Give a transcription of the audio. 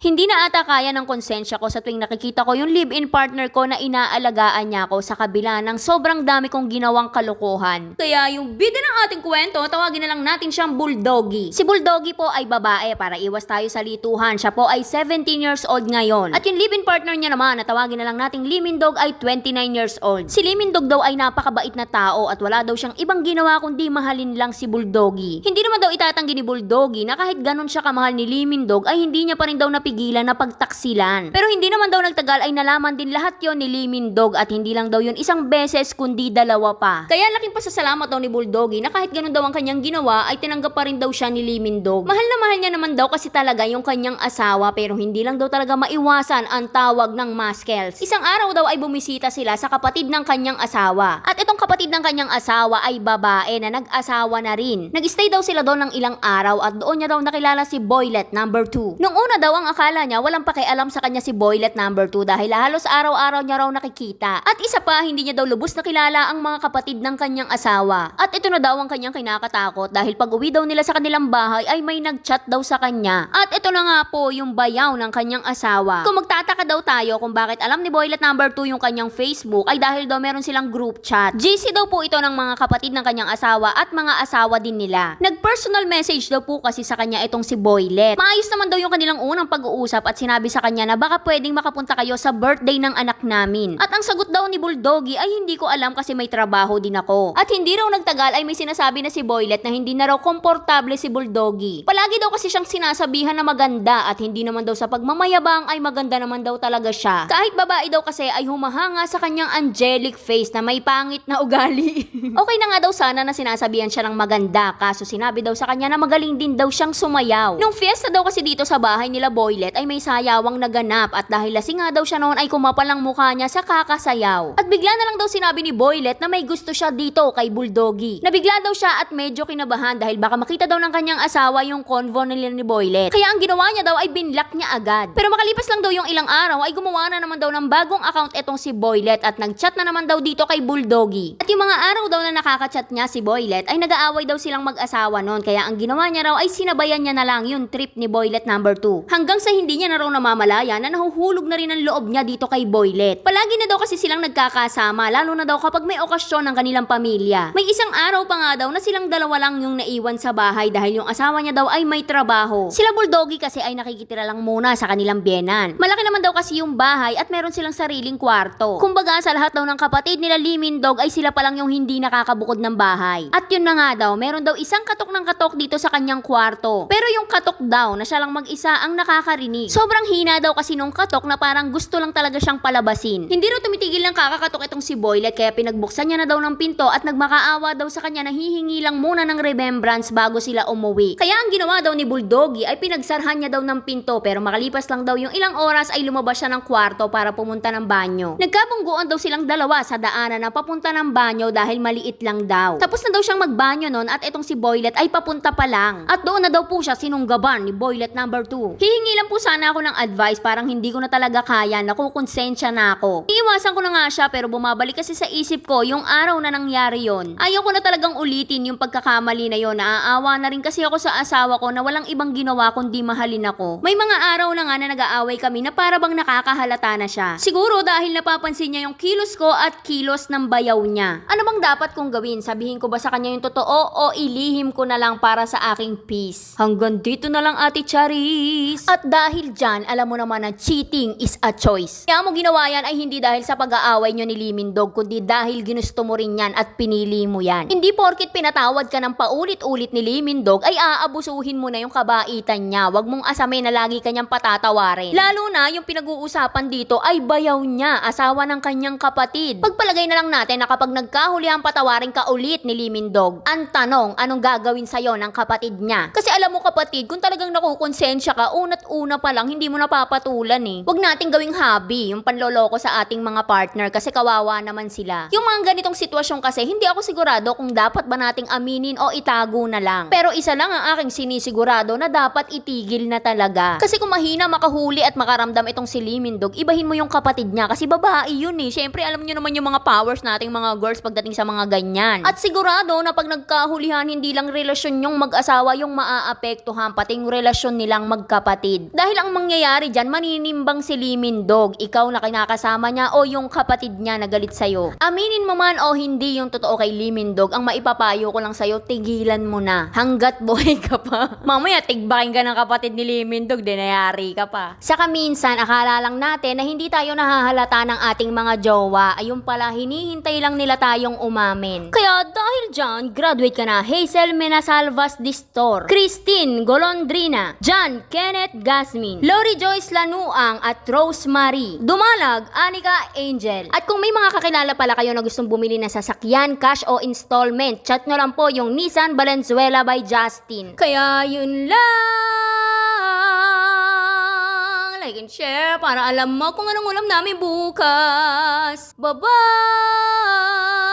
Hindi na ata kaya ng konsensya ko sa tuwing nakikita ko yung live-in partner ko na inaalagaan niya ako sa kabila ng sobrang dami kong ginawang kalokohan. Kaya yung bida ng ating kwento, tawagin na lang natin siyang Bulldoggy. Si Bulldoggy po ay babae para iwas tayo sa lituhan. Siya po ay 17 years old ngayon. At yung live-in partner niya naman na tawagin na lang nating Limindog ay 29 years old. Si Limindog daw ay napakabait na tao at wala daw siyang ibang ginawa kundi mahalin lang si Bulldoggy. Hindi naman daw itatanggi ni Bulldoggy na kahit ganun siya kamahal ni Limindog ay hindi niya pa rin daw napigilan na pagtaksilan. Pero hindi naman daw nagtagal ay nalaman din lahat yon ni Limindog at hindi lang daw yun isang beses kundi dalawa pa. Kaya laking pasasalamat daw ni Bulldoggy na kahit ganun daw ang kanyang ginawa ay tinanggap pa rin daw siya ni Limindog. Mahal na mahal niya naman daw kasi talaga yung kanyang asawa pero hindi lang daw talaga maiwasan ang tawag ng Maskels. Isang araw daw ay bumisita sila sa kapatid ng kanyang asawa. At itong kapatid ng kanyang asawa ay babae na nag-asawa na rin. Nag-stay daw sila doon ng ilang araw at doon niya daw nakilala si Boylet number 2. Nung una daw ang akala niya walang pakialam sa kanya si Boylet number 2 dahil halos araw-araw niya raw nakikita. At isa pa, hindi niya daw lubos na kilala ang mga kapatid ng kanyang asawa. At ito na daw ang kanyang kinakatakot dahil pag uwi daw nila sa kanilang bahay ay may nag-chat daw sa kanya. At ito na nga po yung bayaw ng kanyang asawa. Kung magtataka daw tayo kung bakit alam ni Boylet number 2 yung kanyang Facebook ay dahil daw meron silang group chat. GC daw po ito ng mga kapatid ng kanyang asawa at mga asawa din nila. Nag-personal message daw po kasi sa kanya itong si Boylet. Maayos naman daw yung kanilang unang pag-uusap at sinabi sa kanya na baka pwedeng makapunta kayo sa birthday ng anak namin. At ang sagot daw ni Bulldoggy ay hindi ko alam kasi may trabaho din ako. At hindi raw nagtagal ay may sinasabi na si Boylet na hindi na raw komportable si Bulldoggy. Palagi daw kasi siyang sinasabihan na maganda at hindi naman daw sa pagmamayabang ay maganda naman daw talaga siya. Kahit babae daw kasi ay humahanga sa kanyang angelic face na may pangit na ugali. okay na nga daw sana na sinasabihan siya ng maganda kaso sinabi daw sa kanya na magaling din daw siyang sumayaw. Nung fiesta daw kasi dito sa bahay nila Boylet ay may sayawang naganap at dahil lasing nga daw siya noon ay kumapal ang mukha niya sa kakasayaw. At bigla na lang daw sinabi ni Boylet na may gusto siya dito kay Bulldoggy. Nabigla daw siya at medyo kinabahan dahil baka makita daw ng kanyang asawa yung convo nila ni Boylet. Kaya ang ginawa niya daw ay binlock niya agad. Pero makalipas lang daw yung ilang araw ay gumawa na naman daw ng bagong account etong si Boylet at nagchat na naman daw dito kay Bulldoggy. At yung mga araw daw na nakakachat niya si Boylet ay nag-aaway daw silang mag-asawa noon kaya ang ginawa niya raw ay sinabayan niya na lang yung trip ni Boylet number 2. Hanggang sa hindi niya na raw namamalaya na nahuhulog na rin ang loob niya dito kay Boylet. Palagi na daw kasi silang nagkakasama lalo na daw kapag may okasyon ng kanilang pamilya. May isang araw pa nga daw na silang dalawa lang yung naiwan sa bahay dahil yung asawa niya daw ay may trabaho. Sila Bulldoggy kasi ay nakikitira lang muna sa kanilang biyenan. Malaki naman daw kasi yung bahay at meron silang sariling kwarto. Kumbaga sa lahat daw ng kapatid nila Limindog ay sila pa lang yung hindi nakakabukod ng bahay. At yun na nga daw, meron daw isang katok ng katok dito sa kanyang kwarto. Pero yung katok daw na siya lang mag-isa ang nakakarinig. Sobrang hina daw kasi nung katok na parang gusto lang talaga siyang palabasin. Hindi raw tumitigil ng kakakatok itong si Boylet kaya pinagbuksan niya na daw ng pinto at nagmakaawa daw sa kanya na hihingi lang muna ng remembrance bago sila umuwi. Kaya ang ginawa daw ni Bulldoggy ay pinagsarhan niya daw ng pinto pero makalipas lang daw yung ilang oras ay lumabas siya ng kwarto para pumunta ng banyo. Nagkabungguan daw silang dalawa sa daanan na papunta ng banyo dahil maliit lang daw. Tapos na daw siyang magbanyo noon at itong si Boylet ay papunta pa lang. At doon na daw po siya sinunggaban ni Boylet number 2. Hihingi lang po sana ako ng advice parang hindi ko na talaga kaya, nakukonsensya na ako. Iiwasan ko na nga siya pero bumabalik kasi sa isip ko yung araw na nangyari yon. Ayaw ko na talagang ulitin yung pagkakamali na yon. Naaawa na rin kasi ako sa asawa ko na walang ibang ginawa kundi mahalin ako. May mga araw na nga na nag-aaway kami na para bang nakakahalata na siya. Siguro dahil napapansin niya yung kilos ko at kilos ng bayaw niya. Ano bang dapat kong gawin? Sabihin ko ba sa kanya yung totoo o ilihim ko na lang para sa aking peace? Hanggang dito na lang ate Charis. At dahil dyan, alam mo naman na cheating is a choice. Kaya mo ginawa yan ay hindi dahil sa pag-aaway nyo ni Limindog, kundi dahil ginusto mo rin yan at pinili mo yan. Hindi porkit pinatawad ka ng paulit-ulit ni Limindog ay aabusuhin mo na yung kabaitan niya. Huwag mong asamin na lagi kanyang patatawarin. Lalo na yung pinag-uusapan dito ay bayaw niya, asawa ng kanyang kapatid. Pagpalagay na lang natin na kapag nagkahulihan patawarin ka ulit ni Limindog, ang tanong, anong gagawin sa'yo ng kapatid niya? Kasi alam mo kapatid, kung talagang nakukonsensya ka, unat una pa lang, hindi mo napapatulan eh. Huwag nating gawing hobby, yung panloloko sa ating mga partner kasi kawawa naman sila. Yung mga ganitong sitwasyon kasi, hindi ako sigurado kung dapat ba nating aminin o itago na lang. Pero isa lang ang aking sinisigurado na dapat itigil na talaga. Kasi kung mahina makahuli at makaramdam itong si Limindog, ibahin mo yung kapatid niya kasi babae yun eh. Siyempre alam niyo naman yung mga powers nating mga girls pagdating sa mga ganyan. At sigurado na pag nagkahulihan, hindi lang relasyon yung mag-asawa yung maaapektuhan, pati yung relasyon nilang magkapatid. Dahil ang mangyayari dyan, maninimbang si Limindog, ikaw na kinakasama niya o yung kapatid niya na galit sa'yo. Aminin mo man o hindi yung totoo kay Limindog, ang maipapayo ko lang sa'yo, tigilan mo na. Hanggat buhay ka pa. Mamaya, tigbakin ka ng kapatid ni Limindog, dinayari ka pa. Saka minsan, akala lang natin na hindi tayo nahahalata ng ating mga jowa. Ayun pala, hinihintay lang nila tayong umamin. Kaya dahil dyan, graduate ka na. Hazel Menasalvas Distor, Christine Golondrina, John Kenneth Gasmin, Lori Joyce Lanuang at Rosemary, Dumalag, Anika Angel. At kung may mga kakilala pala kayo na gustong bumili ng sasakyan, cash o installment, chat nyo lang po yung Nissan Valenzuela by Justin. Kaya yun lang. Like and share para alam mo kung anong ulam namin bukas. Bye-bye!